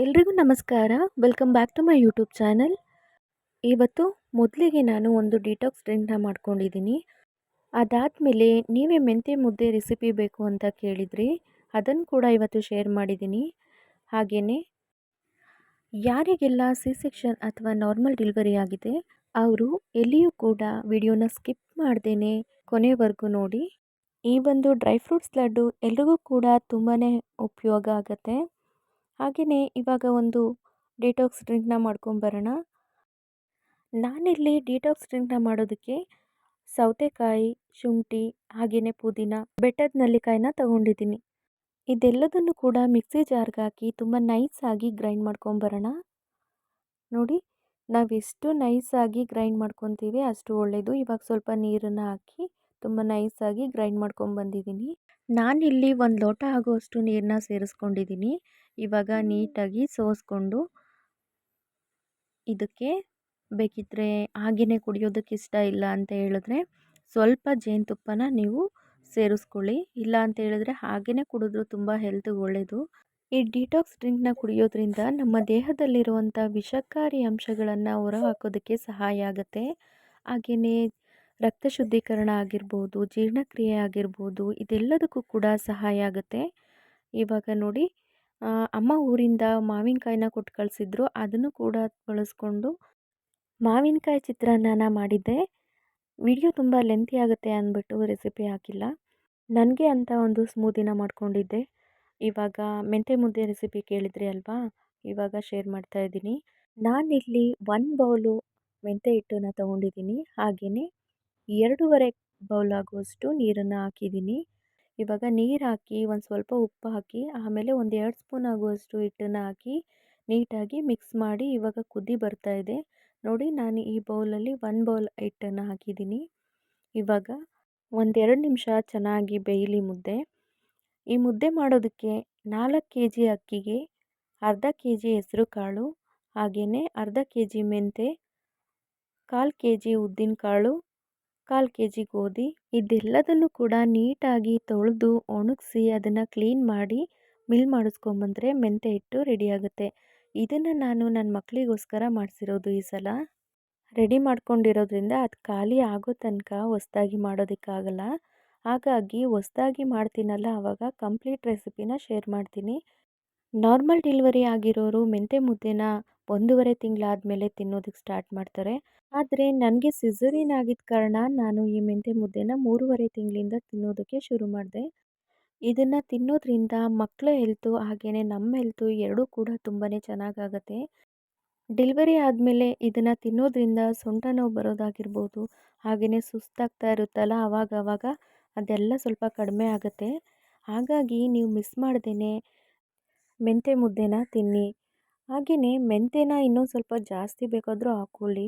ಎಲ್ರಿಗೂ ನಮಸ್ಕಾರ. Welcome back to my YouTube channel ಇವತ್ತು ಮೊದಲಿಗೆ ನಾನು ಒಂದು ಡಿಟಾಕ್ಸ್ ಡ್ರಿಂಕ್ನ ಮಾಡ್ಕೊಂಡಿದ್ದೀನಿ. ಅದಾದಮೇಲೆ ನೀವೇ ಮೆಂತೆ ಮುದ್ದೆ ರೆಸಿಪಿ ಬೇಕು ಅಂತ ಕೇಳಿದ್ರಿ. ಅದನ್ನು ಕೂಡ ಇವತ್ತು ಶೇರ್ ಮಾಡಿದ್ದೀನಿ. ಹಾಗೆಯೇ ಯಾರಿಗೆಲ್ಲ ಸಿ ಸೆಕ್ಷನ್ ಅಥವಾ ನಾರ್ಮಲ್ ಡೆಲಿವರಿ ಆಗಿದೆ, ಅವರು ಎಲ್ಲಿಯೂ ಕೂಡ ವಿಡಿಯೋನ ಸ್ಕಿಪ್ ಮಾಡ್ದೇ ಕೊನೆವರೆಗೂ ನೋಡಿ. ಈ ಒಂದು ಡ್ರೈ ಫ್ರೂಟ್ಸ್ ಲಡ್ಡು ಎಲ್ರಿಗೂ ಕೂಡ ತುಂಬಾ ಉಪಯೋಗ ಆಗುತ್ತೆ. ಹಾಗೆಯೇ ಇವಾಗ ಒಂದು ಡಿಟಾಕ್ಸ್ ಡ್ರಿಂಕ್ನ ಮಾಡ್ಕೊಂಬರೋಣ ನಾನಿಲ್ಲಿ ಡಿಟಾಕ್ಸ್ ಡ್ರಿಂಕ್ನ ಮಾಡೋದಕ್ಕೆ ಸೌತೆಕಾಯಿ, ಶುಂಠಿ ಹಾಗೆಯೇ ಪುದೀನ, ಬೆಟ್ಟದ ನಲ್ಲಿಕಾಯಿನ ತಗೊಂಡಿದ್ದೀನಿ. ಇದೆಲ್ಲದನ್ನು ಕೂಡ ಮಿಕ್ಸಿ ಜಾರ್ಗೆ ಹಾಕಿ ತುಂಬ ನೈಸಾಗಿ ಗ್ರೈಂಡ್ ಮಾಡ್ಕೊಂಬರೋಣ ನೋಡಿ, ನಾವೆಷ್ಟು ನೈಸಾಗಿ ಗ್ರೈಂಡ್ ಮಾಡ್ಕೊತೀವಿ ಅಷ್ಟು ಒಳ್ಳೆಯದು ಇವಾಗ ಸ್ವಲ್ಪ ನೀರನ್ನು ಹಾಕಿ ತುಂಬ ನೈಸಾಗಿ ಗ್ರೈಂಡ್ ಮಾಡ್ಕೊಂಬಂದಿದ್ದೀನಿ ನಾನಿಲ್ಲಿ ಒಂದು ಲೋಟ ಆಗುವಷ್ಟು ನೀರನ್ನ ಸೇರಿಸ್ಕೊಂಡಿದ್ದೀನಿ. ಇವಾಗ ನೀಟಾಗಿ ಸೋಸ್ಕೊಂಡು ಇದಕ್ಕೆ ಬೇಕಿದ್ದರೆ ಹಾಗೆಯೇ ಕುಡಿಯೋದಕ್ಕೆ ಇಷ್ಟ ಇಲ್ಲ ಅಂತ ಹೇಳಿದ್ರೆ ಸ್ವಲ್ಪ ಜೇನುತುಪ್ಪನ ನೀವು ಸೇರಿಸ್ಕೊಳ್ಳಿ. ಇಲ್ಲ ಅಂತ ಹೇಳಿದ್ರೆ ಹಾಗೆಯೇ ಕುಡಿದ್ರು ತುಂಬ ಹೆಲ್ತ್ ಒಳ್ಳೆಯದು ಈ ಡಿಟಾಕ್ಸ್ ಡ್ರಿಂಕ್ನ ಕುಡಿಯೋದ್ರಿಂದ ನಮ್ಮ ದೇಹದಲ್ಲಿರುವಂಥ ವಿಷಕಾರಿ ಅಂಶಗಳನ್ನು ಹೊರಹಾಕೋದಕ್ಕೆ ಸಹಾಯ ಆಗುತ್ತೆ. ಹಾಗೆಯೇ ರಕ್ತ ಶುದ್ಧೀಕರಣ ಆಗಿರ್ಬೋದು, ಜೀರ್ಣಕ್ರಿಯೆ ಆಗಿರ್ಬೋದು, ಇದೆಲ್ಲದಕ್ಕೂ ಕೂಡ ಸಹಾಯ ಆಗುತ್ತೆ. ಇವಾಗ ನೋಡಿ ಅಮ್ಮ ಊರಿಂದ ಮಾವಿನಕಾಯಿನ ಕೊಟ್ಟು ಕಳಿಸಿದ್ರು. ಅದನ್ನು ಕೂಡ ಬಳಸ್ಕೊಂಡು ಮಾವಿನಕಾಯಿ ಚಿತ್ರಾನ್ನನ ಮಾಡಿದ್ದೆ. ವಿಡಿಯೋ ತುಂಬ ಲೆಂತಿ ಆಗುತ್ತೆ ಅಂದ್ಬಿಟ್ಟು ರೆಸಿಪಿ ಹಾಕಿಲ್ಲ. ನನಗೆ ಅಂತ ಒಂದು ಸ್ಮೂದಿನ ಮಾಡ್ಕೊಂಡಿದ್ದೆ. ಇವಾಗ ಮೆಂತೆ ಮುದ್ದೆ ರೆಸಿಪಿ ಕೇಳಿದ್ರಿ ಅಲ್ವಾ? ಇವಾಗ ಶೇರ್ ಮಾಡ್ತಾ ಇದ್ದೀನಿ. ನಾನಿಲ್ಲಿ ಒನ್ ಬೌಲು ಮೆಂತೆ ಹಿಟ್ಟನ್ನು ತೊಗೊಂಡಿದ್ದೀನಿ. ಹಾಗೆಯೇ ಎರಡೂವರೆ ಬೌಲ್ ಆಗುವಷ್ಟು ನೀರನ್ನು ಹಾಕಿದ್ದೀನಿ. ಇವಾಗ ನೀರು ಹಾಕಿ ಒಂದು ಸ್ವಲ್ಪ ಉಪ್ಪು ಹಾಕಿ, ಆಮೇಲೆ ಒಂದು ಎರಡು ಸ್ಪೂನ್ ಆಗುವಷ್ಟು ಹಿಟ್ಟನ್ನು ಹಾಕಿ ನೀಟಾಗಿ ಮಿಕ್ಸ್ ಮಾಡಿ ಇವಾಗ ಕುದಿ ಬರ್ತಾ ಇದೆ. ನೋಡಿ ನಾನು ಈ ಬೌಲಲ್ಲಿ ಒನ್ ಬೌಲ್ ಹಿಟ್ಟನ್ನು ಹಾಕಿದ್ದೀನಿ. ಇವಾಗ ಒಂದೆರಡು ನಿಮಿಷ ಚೆನ್ನಾಗಿ ಬೇಯಲಿ ಮುದ್ದೆ. ಈ ಮುದ್ದೆ ಮಾಡೋದಕ್ಕೆ ನಾಲ್ಕು ಕೆ ಜಿ ಅಕ್ಕಿಗೆ ಅರ್ಧ ಕೆ ಜಿ ಹೆಸರು ಕಾಳು ಹಾಗೆಯೇ ಅರ್ಧ ಕೆ ಜಿ ಮೆಂತೆ ಕಾಲು ಕೆ ಜಿ ಉದ್ದಿನ ಕಾಳು ಕಾಲು ಕೆ ಜಿ ಗೋಧಿ, ಇದೆಲ್ಲದನ್ನು ಕೂಡ ನೀಟಾಗಿ ತೊಳೆದು ಒಣಗಿಸಿ ಅದನ್ನು ಕ್ಲೀನ್ ಮಾಡಿ ಮಿಲ್ ಮಾಡಿಸ್ಕೊಂಬಂದ್ರೆ ಮೆಂತೆ ಹಿಟ್ಟು ರೆಡಿಯಾಗುತ್ತೆ ಇದನ್ನು ನಾನು ನನ್ನ ಮಕ್ಕಳಿಗೋಸ್ಕರ ಮಾಡಿಸಿರೋದು ಈ ಸಲ. ರೆಡಿ ಮಾಡ್ಕೊಂಡಿರೋದ್ರಿಂದ ಅದು ಖಾಲಿ ಆಗೋ ತನಕ ಹೊಸ್ದಾಗಿ ಮಾಡೋದಕ್ಕಾಗಲ್ಲ. ಹಾಗಾಗಿ ಹೊಸ್ದಾಗಿ ಮಾಡ್ತೀನಲ್ಲ ಆವಾಗ ಕಂಪ್ಲೀಟ್ ರೆಸಿಪಿನ ಶೇರ್ ಮಾಡ್ತೀನಿ. ನಾರ್ಮಲ್ ಡೆಲಿವರಿ ಆಗಿರೋರು ಮೆಂತೆ ಮುದ್ದೆನ ಒಂದೂವರೆ ತಿಂಗಳಾದಮೇಲೆ ತಿನ್ನೋದಕ್ಕೆ ಸ್ಟಾರ್ಟ್ ಮಾಡ್ತಾರೆ. ಆದರೆ ನನಗೆ ಸಿಸರಿನ್ ಆಗಿದ್ದ ಕಾರಣ ನಾನು ಈ ಮೆಂತೆ ಮುದ್ದೆನ ಮೂರುವರೆ ತಿಂಗಳಿಂದ ತಿನ್ನೋದಕ್ಕೆ ಶುರು ಮಾಡಿದೆ. ಇದನ್ನು ತಿನ್ನೋದ್ರಿಂದ ಮಕ್ಕಳ ಹೆಲ್ತು ಹಾಗೆಯೇ ನಮ್ಮ ಹೆಲ್ತು ಎರಡೂ ಕೂಡ ತುಂಬಾ ಚೆನ್ನಾಗಾಗತ್ತೆ ಡೆಲಿವರಿ ಆದಮೇಲೆ ಇದನ್ನು ತಿನ್ನೋದ್ರಿಂದ ಸೊಂಟ ನೋವು ಬರೋದಾಗಿರ್ಬೋದು ಹಾಗೆಯೇ ಸುಸ್ತಾಗ್ತಾ ಇರುತ್ತಲ್ಲ ಆವಾಗ ಆವಾಗ ಅದೆಲ್ಲ ಸ್ವಲ್ಪ ಕಡಿಮೆ ಆಗುತ್ತೆ. ಹಾಗಾಗಿ ನೀವು ಮಿಸ್ ಮಾಡ್ದೇ ಮೆಂತೆ ಮುದ್ದೆನ ತಿನ್ನಿ. ಹಾಗೆಯೇ ಮೆಂತ್ಯನ ಇನ್ನೂ ಸ್ವಲ್ಪ ಜಾಸ್ತಿ ಬೇಕಾದರೂ ಹಾಕ್ಕೊಳ್ಳಿ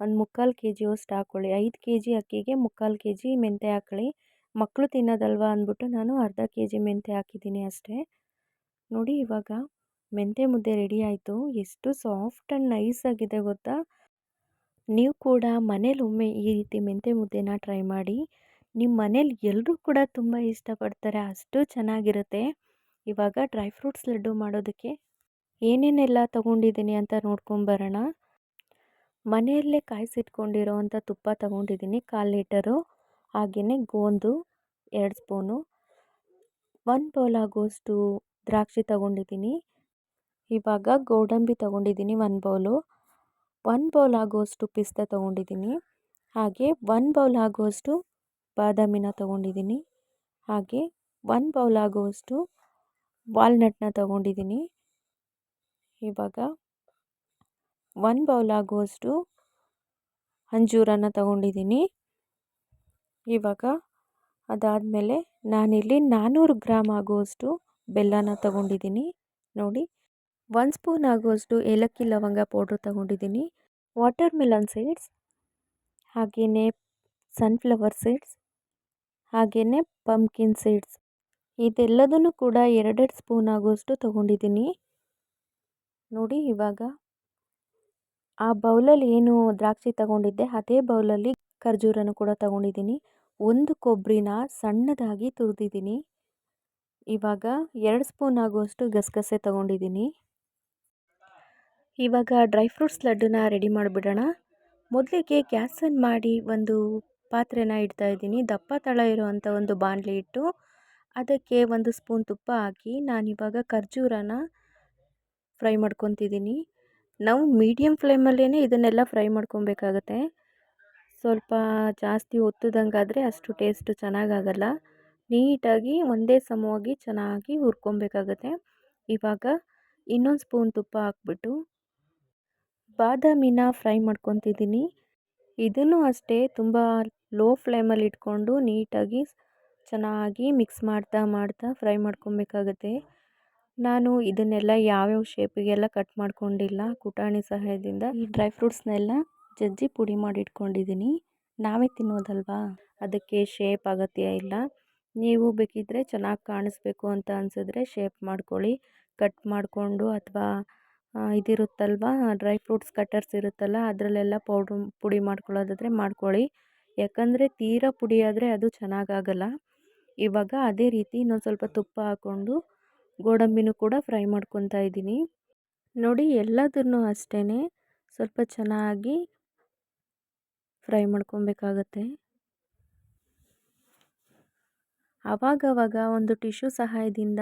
ಒಂದು ಮುಕ್ಕಾಲು ಕೆ ಜಿಯಷ್ಟು ಹಾಕ್ಕೊಳ್ಳಿ ಐದು ಕೆ ಜಿ ಅಕ್ಕಿಗೆ ಮುಕ್ಕಾಲು ಕೆ ಜಿ ಮೆಂತ್ಯೆ ಹಾಕ್ಕೊಳ್ಳಿ. ಮಕ್ಕಳು ತಿನ್ನೋದಲ್ವ ಅಂದ್ಬಿಟ್ಟು ನಾನು ಅರ್ಧ ಕೆ ಜಿ ಮೆಂತ್ಯ ಹಾಕಿದ್ದೀನಿ ಅಷ್ಟೇ. ನೋಡಿ ಇವಾಗ ಮೆಂತ್ಯ ಮುದ್ದೆ ರೆಡಿ ಆಯಿತು. ಎಷ್ಟು ಸಾಫ್ಟ್ ಆ್ಯಂಡ್ ನೈಸ್ ಆಗಿದೆ ಗೊತ್ತಾ? ನೀವು ಕೂಡ ಮನೇಲಿ ಒಮ್ಮೆ ಈ ರೀತಿ ಮೆಂತ್ಯ ಮುದ್ದೆನ ಟ್ರೈ ಮಾಡಿ. ನಿಮ್ಮ ಮನೇಲಿ ಎಲ್ಲರೂ ಕೂಡ ತುಂಬ ಇಷ್ಟಪಡ್ತಾರೆ. ಅಷ್ಟು ಚೆನ್ನಾಗಿರುತ್ತೆ. ಇವಾಗ ಡ್ರೈ ಫ್ರೂಟ್ಸ್ ಲಡ್ಡು ಮಾಡೋದಕ್ಕೆ ಏನೇನೆಲ್ಲ ತೊಗೊಂಡಿದ್ದೀನಿ ಅಂತ ನೋಡ್ಕೊಂಬರೋಣ ಮನೆಯಲ್ಲೇ ಕಾಯಿಸಿಟ್ಕೊಂಡಿರೋವಂಥ ತುಪ್ಪ ತೊಗೊಂಡಿದ್ದೀನಿ, ಕಾಲು ಲೀಟರು ಹಾಗೆಯೇ ಗೋಂದು ಎರಡು ಸ್ಪೂನು. ಒಂದು ಬೌಲ್ ಆಗೋಷ್ಟು ದ್ರಾಕ್ಷಿ ತಗೊಂಡಿದ್ದೀನಿ. ಇವಾಗ ಗೋಡಂಬಿ ತಗೊಂಡಿದ್ದೀನಿ ಒನ್ ಬೌಲು. ಒನ್ ಬೌಲ್ ಆಗೋಷ್ಟು ಪಿಸ್ತಾ ತೊಗೊಂಡಿದ್ದೀನಿ. ಹಾಗೆ ಒನ್ ಬೌಲ್ ಆಗೋಷ್ಟು ಬಾದಾಮಿನ ತೊಗೊಂಡಿದ್ದೀನಿ. ಹಾಗೆ ಒಂದು ಬೌಲ್ ಆಗೋಷ್ಟು ವಾಲ್ನಟ್ನ ತೊಗೊಂಡಿದ್ದೀನಿ. ಇವಾಗ ಒನ್ ಬೌಲ್ ಆಗುವಷ್ಟು ಅಂಜೂರನ ತಗೊಂಡಿದ್ದೀನಿ. ಇವಾಗ ಅದಾದಮೇಲೆ ನಾನಿಲ್ಲಿ ನಾನ್ನೂರು ಗ್ರಾಮ್ ಆಗುವಷ್ಟು ಬೆಲ್ಲನ ತಗೊಂಡಿದ್ದೀನಿ. ನೋಡಿ ಒಂದು ಸ್ಪೂನ್ ಆಗುವಷ್ಟು ಏಲಕ್ಕಿ ಲವಂಗ ಪೌಡ್ರ್ ತಗೊಂಡಿದ್ದೀನಿ. ವಾಟರ್ ಮೆಲನ್ ಸೀಡ್ಸ್ ಹಾಗೆಯೇ ಸನ್ಫ್ಲವರ್ ಸೀಡ್ಸ್ ಹಾಗೆಯೇ ಪಂಪ್ಕಿನ್ ಸೀಡ್ಸ್ ಇದೆಲ್ಲದನ್ನು ಕೂಡ ಎರಡೆರಡು ಸ್ಪೂನ್ ಆಗುವಷ್ಟು ತೊಗೊಂಡಿದ್ದೀನಿ. ನೋಡಿ ಇವಾಗ ಆ ಬೌಲಲ್ಲಿ ಏನು ದ್ರಾಕ್ಷಿ ತಗೊಂಡಿದ್ದೆ, ಅದೇ ಬೌಲಲ್ಲಿ ಖರ್ಜೂರನ್ನು ಕೂಡ ತಗೊಂಡಿದ್ದೀನಿ. ಒಂದು ಕೊಬ್ಬರಿನ ಸಣ್ಣದಾಗಿ ತುರಿದಿದ್ದೀನಿ. ಇವಾಗ ಎರಡು ಸ್ಪೂನ್ ಆಗುವಷ್ಟು ಗಸಗಸೆ ತಗೊಂಡಿದ್ದೀನಿ. ಇವಾಗ ಡ್ರೈ ಫ್ರೂಟ್ಸ್ ಲಡ್ಡುನ ರೆಡಿ ಮಾಡಿಬಿಡೋಣ. ಮೊದಲಿಗೆ ಗ್ಯಾಸನ್ನು ಮಾಡಿ ಒಂದು ಪಾತ್ರೆನ ಇಡ್ತಾ ಇದ್ದೀನಿ. ದಪ್ಪ ತಳ ಇರುವಂಥ ಒಂದು ಬಾಣಲಿ ಇಟ್ಟು ಅದಕ್ಕೆ ಒಂದು ಸ್ಪೂನ್ ತುಪ್ಪ ಹಾಕಿ ನಾನಿವಾಗ ಖರ್ಜೂರನ ಫ್ರೈ ಮಾಡ್ಕೊತಿದ್ದೀನಿ. ನಾವು ಮೀಡಿಯಮ್ ಫ್ಲೇಮಲ್ಲೇ ಇದನ್ನೆಲ್ಲ ಫ್ರೈ ಮಾಡ್ಕೊಬೇಕಾಗತ್ತೆ. ಸ್ವಲ್ಪ ಜಾಸ್ತಿ ಒತ್ತದಂಗಾದರೆ ಅಷ್ಟು ಟೇಸ್ಟು ಚೆನ್ನಾಗಾಗಲ್ಲ. ನೀಟಾಗಿ ಒಂದೇ ಸಮವಾಗಿ ಚೆನ್ನಾಗಿ ಹುರ್ಕೊಬೇಕಾಗತ್ತೆ. ಇವಾಗ ಇನ್ನೊಂದು ಸ್ಪೂನ್ ತುಪ್ಪ ಹಾಕ್ಬಿಟ್ಟು ಬಾದಾಮಿನ ಫ್ರೈ ಮಾಡ್ಕೊತಿದ್ದೀನಿ. ಇದನ್ನು ಅಷ್ಟೇ ತುಂಬ ಲೋ ಫ್ಲೇಮಲ್ಲಿ ಇಟ್ಕೊಂಡು ನೀಟಾಗಿ ಚೆನ್ನಾಗಿ ಮಿಕ್ಸ್ ಮಾಡ್ತಾ ಮಾಡ್ತಾ ಫ್ರೈ ಮಾಡ್ಕೊಬೇಕಾಗತ್ತೆ. ನಾನು ಇದನ್ನೆಲ್ಲ ಯಾವ್ಯಾವ ಶೇಪಿಗೆಲ್ಲ ಕಟ್ ಮಾಡ್ಕೊಂಡಿಲ್ಲ ಕುಟಾಣಿ ಸಹಾಯದಿಂದ. ಈ ಡ್ರೈ ಫ್ರೂಟ್ಸ್ನೆಲ್ಲ ಜಜ್ಜಿ ಪುಡಿ ಮಾಡಿ ಇಟ್ಕೊಂಡಿದ್ದೀನಿ ನಾವೇ ತಿನ್ನೋದಲ್ವಾ? ಅದಕ್ಕೆ ಶೇಪ್ ಅಗತ್ಯ ಇಲ್ಲ. ನೀವು ಬೇಕಿದ್ದರೆ ಚೆನ್ನಾಗಿ ಕಾಣಿಸ್ಬೇಕು ಅಂತ ಅನಿಸಿದ್ರೆ ಶೇಪ್ ಮಾಡ್ಕೊಳ್ಳಿ. ಕಟ್ ಮಾಡಿಕೊಂಡು ಅಥವಾ ಇದಿರುತ್ತಲ್ವ? ಡ್ರೈ ಫ್ರೂಟ್ಸ್ ಕಟ್ಟರ್ಸ್ ಇರುತ್ತಲ್ಲ ಅದರಲ್ಲೆಲ್ಲ ಪೌಡ್ರ್ ಪುಡಿ ಮಾಡ್ಕೊಳ್ಳೋದಾದರೆ ಮಾಡ್ಕೊಳ್ಳಿ. ಯಾಕಂದರೆ ತೀರಾ ಪುಡಿ ಆದರೆ ಅದು ಚೆನ್ನಾಗಾಗಲ್ಲ ಇವಾಗ ಅದೇ ರೀತಿ ಇನ್ನೊಂದು ಸ್ವಲ್ಪ ತುಪ್ಪ ಹಾಕ್ಕೊಂಡು ಗೋಡಂಬಿನೂ ಕೂಡ ಫ್ರೈ ಮಾಡ್ಕೊತಾ ಇದ್ದೀನಿ. ನೋಡಿ ಎಲ್ಲದನ್ನು ಅಷ್ಟೇ ಸ್ವಲ್ಪ ಚೆನ್ನಾಗಿ ಫ್ರೈ ಮಾಡ್ಕೊಬೇಕಾಗತ್ತೆ. ಆವಾಗವಾಗ ಒಂದು ಟಿಶ್ಯೂ ಸಹಾಯದಿಂದ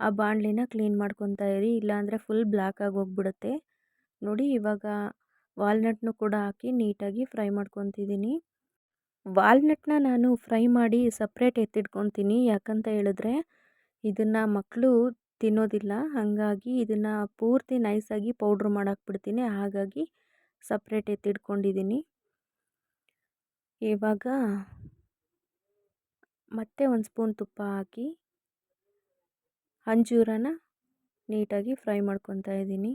ಆ ಬಾಣಲಿನ ಕ್ಲೀನ್ ಮಾಡ್ಕೊತಾ ಇರಿ, ಇಲ್ಲಾಂದರೆ ಫುಲ್ ಬ್ಲ್ಯಾಕ್ ಆಗಿ ಹೋಗ್ಬಿಡುತ್ತೆ ನೋಡಿ ಇವಾಗ ವಾಲ್ನಟ್ನು ಕೂಡ ಹಾಕಿ ನೀಟಾಗಿ ಫ್ರೈ ಮಾಡ್ಕೊತಿದ್ದೀನಿ. ವಾಲ್ನಟ್ನ ನಾನು ಫ್ರೈ ಮಾಡಿ ಸಪ್ರೇಟ್ ಎತ್ತಿಟ್ಕೊತೀನಿ, ಯಾಕಂತ ಹೇಳಿದ್ರೆ ಇದನ್ನು ಮಕ್ಕಳು ತಿನ್ನೋದಿಲ್ಲ. ಹಾಗಾಗಿ ಇದನ್ನು ಪೂರ್ತಿ ನೈಸಾಗಿ ಪೌಡ್ರ್ ಮಾಡಾಕ್ಬಿಡ್ತೀನಿ. ಹಾಗಾಗಿ ಸಪ್ರೇಟ್ ಎತ್ತಿಟ್ಕೊಂಡಿದ್ದೀನಿ ಇವಾಗ ಮತ್ತೆ ಒಂದು ಸ್ಪೂನ್ ತುಪ್ಪ ಹಾಕಿ ಅಂಜೂರನ ನೀಟಾಗಿ ಫ್ರೈ ಮಾಡ್ಕೊತಾ ಇದ್ದೀನಿ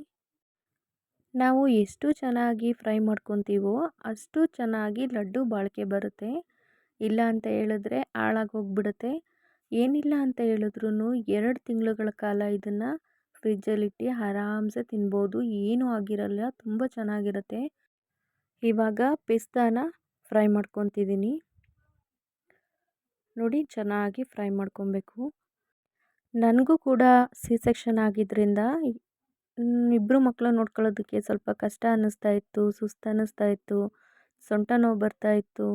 ನಾವು ಎಷ್ಟು ಚೆನ್ನಾಗಿ ಫ್ರೈ ಮಾಡ್ಕೊತೀವೋ ಅಷ್ಟು ಚೆನ್ನಾಗಿ ಲಡ್ಡು ಬಾಳಿಕೆ ಬರುತ್ತೆ. ಇಲ್ಲ ಅಂತ ಹೇಳಿದ್ರೆ ಹಾಳಾಗಿ ಹೋಗ್ಬಿಡುತ್ತೆ. ಏನಿಲ್ಲ ಅಂತ ಹೇಳಿದ್ರೂ ಎರಡು ತಿಂಗಳುಗಳ ಕಾಲ ಇದನ್ನು ಫ್ರಿಜ್ಜಲ್ಲಿಟ್ಟು ಆರಾಮ್ಸೆ ತಿನ್ಬೋದು. ಏನೂ ಆಗಿರಲ್ಲ, ತುಂಬ ಚೆನ್ನಾಗಿರುತ್ತೆ. ಇವಾಗ ಪಿಸ್ತಾನ ಫ್ರೈ ಮಾಡ್ಕೊತಿದ್ದೀನಿ ನೋಡಿ ಚೆನ್ನಾಗಿ ಫ್ರೈ ಮಾಡ್ಕೊಬೇಕು. ನನಗೂ ಕೂಡ ಸಿ ಸೆಕ್ಷನ್ ಆಗಿದ್ದರಿಂದ ಇಬ್ಬರು ಮಕ್ಕಳು ನೋಡ್ಕೊಳ್ಳೋದಕ್ಕೆ ಸ್ವಲ್ಪ ಕಷ್ಟ ಅನ್ನಿಸ್ತಾ ಇತ್ತು, ಸುಸ್ತು ಅನ್ನಿಸ್ತಾ ಇತ್ತು, ಸೊಂಟ ನೋವು ಬರ್ತಾ ಇತ್ತು.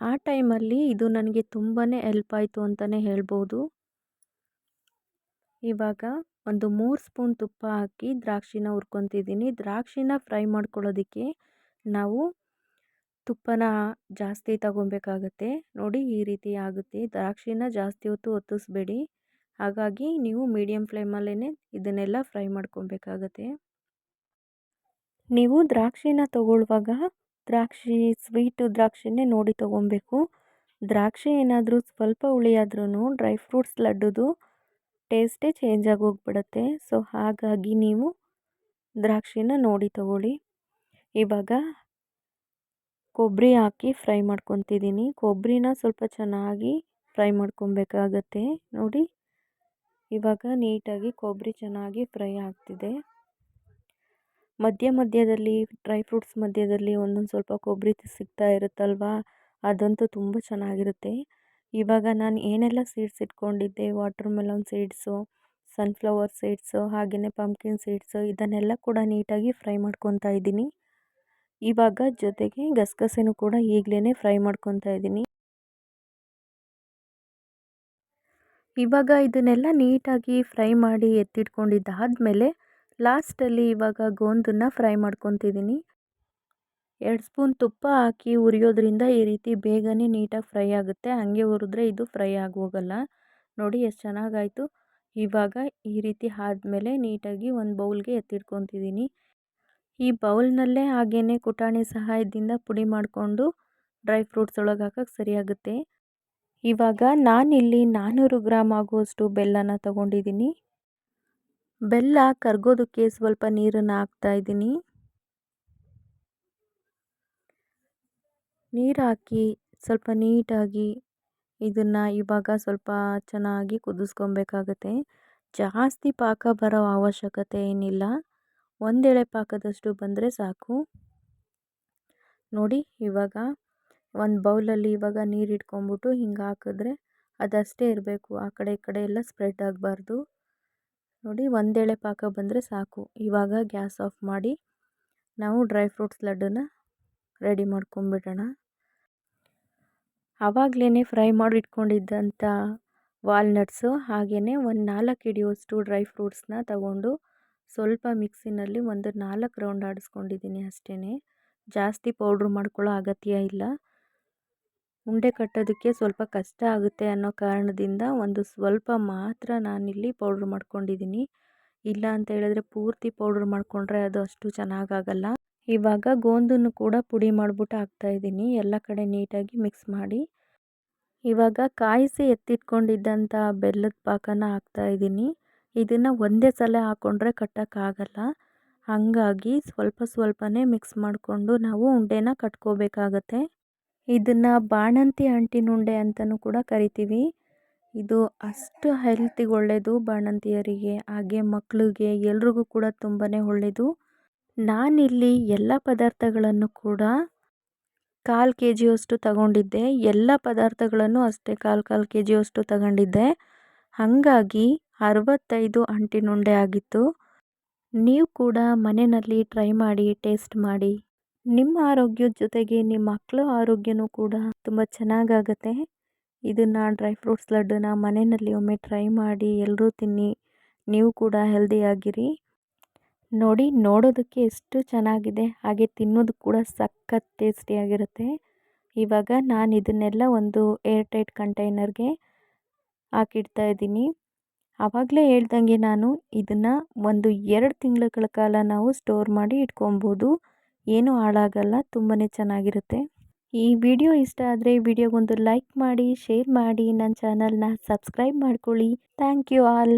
ಆ ಟೈಮಲ್ಲಿ ಇದು ನನಗೆ ತುಂಬಾ ಹೆಲ್ಪ್ ಆಯಿತು ಅಂತಲೇ ಹೇಳ್ಬೋದು. ಇವಾಗ ಒಂದು ಮೂರು ಸ್ಪೂನ್ ತುಪ್ಪ ಹಾಕಿ ದ್ರಾಕ್ಷಿನ ಹುರ್ಕೊತಿದ್ದೀನಿ. ದ್ರಾಕ್ಷಿನ ಫ್ರೈ ಮಾಡ್ಕೊಳ್ಳೋದಕ್ಕೆ ನಾವು ತುಪ್ಪನ ಜಾಸ್ತಿ ತಗೊಬೇಕಾಗತ್ತೆ. ನೋಡಿ ಈ ರೀತಿ ಆಗುತ್ತೆ. ದ್ರಾಕ್ಷಿನ ಜಾಸ್ತಿ ಹೊತ್ತು ಒತ್ತಿಸ್ಬೇಡಿ. ಹಾಗಾಗಿ ನೀವು ಮೀಡಿಯಮ್ ಫ್ಲೇಮಲ್ಲೇ ಇದನ್ನೆಲ್ಲ ಫ್ರೈ ಮಾಡ್ಕೊಬೇಕಾಗತ್ತೆ. ನೀವು ದ್ರಾಕ್ಷಿನ ತಗೊಳ್ಳುವಾಗ ದ್ರಾಕ್ಷಿ ಸ್ವೀಟು ದ್ರಾಕ್ಷಿನೇ ನೋಡಿ ತೊಗೊಬೇಕು ದ್ರಾಕ್ಷಿ ಏನಾದರೂ ಸ್ವಲ್ಪ ಹುಳಿಯಾದ್ರೂ ಡ್ರೈ ಫ್ರೂಟ್ಸ್ ಲಡ್ಡುದು ಟೇಸ್ಟೇ ಚೇಂಜ್ ಆಗಿ ಹೋಗ್ಬಿಡತ್ತೆ. ಸೊ ಹಾಗಾಗಿ ನೀವು ದ್ರಾಕ್ಷಿನ ನೋಡಿ ತಗೊಳ್ಳಿ. ಇವಾಗ ಕೊಬ್ಬರಿ ಹಾಕಿ ಫ್ರೈ ಮಾಡ್ಕೊತಿದ್ದೀನಿ. ಕೊಬ್ಬರಿನ ಸ್ವಲ್ಪ ಚೆನ್ನಾಗಿ ಫ್ರೈ ಮಾಡ್ಕೊಬೇಕಾಗತ್ತೆ ನೋಡಿ, ಇವಾಗ ನೀಟಾಗಿ ಕೊಬ್ಬರಿ ಚೆನ್ನಾಗಿ ಫ್ರೈ ಆಗ್ತಿದೆ. ಮಧ್ಯ ಮಧ್ಯದಲ್ಲಿ ಡ್ರೈ ಫ್ರೂಟ್ಸ್ ಮಧ್ಯದಲ್ಲಿ ಒಂದೊಂದು ಸ್ವಲ್ಪ ಕೊಬ್ಬರಿ ಸಿಗ್ತಾ ಇರುತ್ತಲ್ವ? ಅದಂತೂ ತುಂಬ ಚೆನ್ನಾಗಿರುತ್ತೆ. ಇವಾಗ ನಾನು ಏನೆಲ್ಲ ಸೀಡ್ಸ್ ಇಟ್ಕೊಂಡಿದ್ದೆ? Watermelon seeds sunflower seeds ಹಾಗೆಯೇ ಪಂಪ್ಕಿನ್ ಸೀಡ್ಸು ಇದನ್ನೆಲ್ಲ ಕೂಡ ನೀಟಾಗಿ ಫ್ರೈ ಮಾಡ್ಕೊತಾ ಇದ್ದೀನಿ. ಇವಾಗ ಜೊತೆಗೆ ಗಸಗಸೆನೂ ಕೂಡ ಈಗಲೇ ಫ್ರೈ ಮಾಡ್ಕೊತಾ ಇದ್ದೀನಿ. ಇವಾಗ ಇದನ್ನೆಲ್ಲ ನೀಟಾಗಿ ಫ್ರೈ ಮಾಡಿ ಎತ್ತಿಟ್ಕೊಂಡಿದ್ದಾದಮೇಲೆ ಲಾಸ್ಟಲ್ಲಿ ಇವಾಗ ಗೋಂದನ್ನು ಫ್ರೈ ಮಾಡ್ಕೊತಿದ್ದೀನಿ ಎರಡು ಸ್ಪೂನ್ ತುಪ್ಪ ಹಾಕಿ ಉರಿಯೋದ್ರಿಂದ ಈ ರೀತಿ ಬೇಗನೆ ನೀಟಾಗಿ ಫ್ರೈ ಆಗುತ್ತೆ. ಹಾಗೆ ಹುರಿದ್ರೆ ಇದು ಫ್ರೈ ಆಗೋಗಲ್ಲ. ನೋಡಿ ಎಷ್ಟು ಚೆನ್ನಾಗಾಯಿತು. ಇವಾಗ ಈ ರೀತಿ ಆದಮೇಲೆ ನೀಟಾಗಿ ಒಂದು ಬೌಲ್ಗೆ ಎತ್ತಿಟ್ಕೊತಿದ್ದೀನಿ ಈ ಬೌಲ್ನಲ್ಲೇ ಹಾಗೇ ಕುಟಾಣಿ ಸಹಾಯದಿಂದ ಪುಡಿ ಮಾಡಿಕೊಂಡು ಡ್ರೈ ಫ್ರೂಟ್ಸ್ ಒಳಗೆ ಹಾಕೋಕ್ಕೆ ಸರಿಯಾಗುತ್ತೆ ಇವಾಗ ನಾನಿಲ್ಲಿ ನಾನ್ನೂರು ಗ್ರಾಮ್ ಆಗುವಷ್ಟು ಬೆಲ್ಲನ ತಗೊಂಡಿದ್ದೀನಿ ಬೆಲ್ಲ ಕರಗೋದಕ್ಕೆ ಸ್ವಲ್ಪ ನೀರನ್ನು ಹಾಕ್ತಾ ಇದ್ದೀನಿ. ನೀರು ಹಾಕಿ ಸ್ವಲ್ಪ ನೀಟಾಗಿ ಇದನ್ನು ಇವಾಗ ಸ್ವಲ್ಪ ಚೆನ್ನಾಗಿ ಕುದಿಸ್ಕೊಬೇಕಾಗತ್ತೆ. ಜಾಸ್ತಿ ಪಾಕ ಬರೋ ಅವಶ್ಯಕತೆ ಏನಿಲ್ಲ. ಒಂದೆಳೆ ಪಾಕದಷ್ಟು ಬಂದರೆ ಸಾಕು. ನೋಡಿ, ಇವಾಗ ಒಂದು ಬೌಲಲ್ಲಿ ಇವಾಗ ನೀರು ಇಟ್ಕೊಂಬಿಟ್ಟು ಹಿಂಗೆ ಹಾಕಿದ್ರೆ ಅದಷ್ಟೇ ಇರಬೇಕು. ಆ ಕಡೆ ಈ ಕಡೆ ಎಲ್ಲ ಸ್ಪ್ರೆಡ್ ಆಗಬಾರ್ದು. ನೋಡಿ ಒಂದೇಳೆ ಪಾಕ ಬಂದರೆ ಸಾಕು. ಇವಾಗ ಗ್ಯಾಸ್ ಆಫ್ ಮಾಡಿ ನಾವು ಡ್ರೈ ಫ್ರೂಟ್ಸ್ ಲಡ್ಡನ್ನ ರೆಡಿ ಮಾಡ್ಕೊಂಬಿಡೋಣ ಆವಾಗಲೇ ಫ್ರೈ ಮಾಡಿ ಇಟ್ಕೊಂಡಿದ್ದಂಥ ವಾಲ್ನಟ್ಸು ಹಾಗೆಯೇ ಒಂದು ನಾಲ್ಕು ಹಿಡಿಯುವಷ್ಟು ಡ್ರೈ ಫ್ರೂಟ್ಸ್ನ ತಗೊಂಡು ಸ್ವಲ್ಪ ಮಿಕ್ಸಿನಲ್ಲಿ ಒಂದು ನಾಲ್ಕು ರೌಂಡ್ ಆಡಿಸ್ಕೊಂಡಿದ್ದೀನಿ ಅಷ್ಟೇ ಜಾಸ್ತಿ ಪೌಡ್ರ್ ಮಾಡ್ಕೊಳ್ಳೋ ಅಗತ್ಯ ಇಲ್ಲ. ಉಂಡೆ ಕಟ್ಟೋದಕ್ಕೆ ಸ್ವಲ್ಪ ಕಷ್ಟ ಆಗುತ್ತೆ ಅನ್ನೋ ಕಾರಣದಿಂದ ಒಂದು ಸ್ವಲ್ಪ ಮಾತ್ರ ನಾನಿಲ್ಲಿ ಪೌಡ್ರ್ ಮಾಡ್ಕೊಂಡಿದ್ದೀನಿ. ಇಲ್ಲ ಅಂತ ಹೇಳಿದ್ರೆ ಪೂರ್ತಿ ಪೌಡ್ರ್ ಮಾಡಿಕೊಂಡ್ರೆ ಅದು ಅಷ್ಟು ಚೆನ್ನಾಗಾಗಲ್ಲ. ಇವಾಗ ಗೋಂದನ್ನು ಕೂಡ ಪುಡಿ ಮಾಡಿಬಿಟ್ಟು ಹಾಕ್ತಾಯಿದ್ದೀನಿ ಎಲ್ಲ ಕಡೆ ನೀಟಾಗಿ ಮಿಕ್ಸ್ ಮಾಡಿ. ಇವಾಗ ಕಾಯಿಸಿ ಎತ್ತಿಟ್ಕೊಂಡಿದ್ದಂಥ ಬೆಲ್ಲದ ಪಾಕನ ಹಾಕ್ತಾಯಿದ್ದೀನಿ ಇದನ್ನು ಒಂದೇ ಸಲ ಹಾಕ್ಕೊಂಡ್ರೆ ಕಟ್ಟೋಕ್ಕಾಗಲ್ಲ. ಹಾಗಾಗಿ ಸ್ವಲ್ಪ ಸ್ವಲ್ಪನೇ ಮಿಕ್ಸ್ ಮಾಡಿಕೊಂಡು ನಾವು ಉಂಡೆನ ಕಟ್ಕೋಬೇಕಾಗತ್ತೆ. ಇದನ್ನು ಬಾಣಂತಿ ಅಂಟಿನ ಉಂಡೆ ಅಂತಲೂ ಕೂಡ ಕರಿತೀವಿ. ಇದು ಅಷ್ಟು ಹೆಲ್ತಿಗೆ ಒಳ್ಳೆಯದು ಬಾಣಂತಿಯರಿಗೆ, ಹಾಗೆ ಮಕ್ಕಳಿಗೆ ಎಲ್ರಿಗೂ ಕೂಡ ತುಂಬಾ ಒಳ್ಳೆಯದು ನಾನಿಲ್ಲಿ ಎಲ್ಲ ಪದಾರ್ಥಗಳನ್ನು ಕೂಡ ಕಾಲು ಕೆ ಜಿಯಷ್ಟು ತಗೊಂಡಿದ್ದೆ. ಎಲ್ಲ ಪದಾರ್ಥಗಳನ್ನು ಅಷ್ಟೇ ಕಾಲು ಕಾಲು ಕೆ ಜಿಯಷ್ಟು ತಗೊಂಡಿದ್ದೆ. ಹಾಗಾಗಿ ಅರವತ್ತೈದು ಅಂಟಿನುಂಡೆ ಆಗಿತ್ತು. ನೀವು ಕೂಡ ಮನೆಯಲ್ಲಿ ಟ್ರೈ ಮಾಡಿ, ಟೇಸ್ಟ್ ಮಾಡಿ. ನಿಮ್ಮ ಆರೋಗ್ಯದ ಜೊತೆಗೆ ನಿಮ್ಮ ಮಕ್ಕಳ ಆರೋಗ್ಯನೂ ಕೂಡ ತುಂಬ ಚೆನ್ನಾಗಾಗತ್ತೆ. ಇದನ್ನು ಡ್ರೈ ಫ್ರೂಟ್ಸ್ ಲಡ್ಡನ್ನ ಮನೆಯಲ್ಲಿ ಒಮ್ಮೆ ಟ್ರೈ ಮಾಡಿ ಎಲ್ಲರೂ ತಿನ್ನಿ, ನೀವು ಕೂಡ ಹೆಲ್ದಿಯಾಗಿರಿ. ನೋಡಿ, ನೋಡೋದಕ್ಕೆ ಎಷ್ಟು ಚೆನ್ನಾಗಿದೆ, ಹಾಗೆ ತಿನ್ನೋದು ಕೂಡ ಸಖತ್ ಟೇಸ್ಟಿಯಾಗಿರುತ್ತೆ. ಇವಾಗ ನಾನು ಇದನ್ನೆಲ್ಲ ಒಂದು ಏರ್ ಟೈಟ್ ಕಂಟೈನರ್ಗೆ ಹಾಕಿಡ್ತಾ ಇದ್ದೀನಿ. ಆವಾಗಲೇ ಹೇಳ್ದಂಗೆ ನಾನು ಇದನ್ನು ಒಂದು ಎರಡು ತಿಂಗಳ ಕಾಲ ನಾವು ಸ್ಟೋರ್ ಮಾಡಿ ಇಟ್ಕೊಬೋದು. ಏನೂ ಹಾಳಾಗಲ್ಲ ತುಂಬಾ ಚೆನ್ನಾಗಿರುತ್ತೆ. ಈ ವಿಡಿಯೋ ಇಷ್ಟ ಆದರೆ ವಿಡಿಯೋಗೊಂದು ಲೈಕ್ ಮಾಡಿ, ಶೇರ್ ಮಾಡಿ, ನನ್ನ ಚಾನಲ್ನ ಸಬ್ಸ್ಕ್ರೈಬ್ ಮಾಡ್ಕೊಳ್ಳಿ. Thank you all.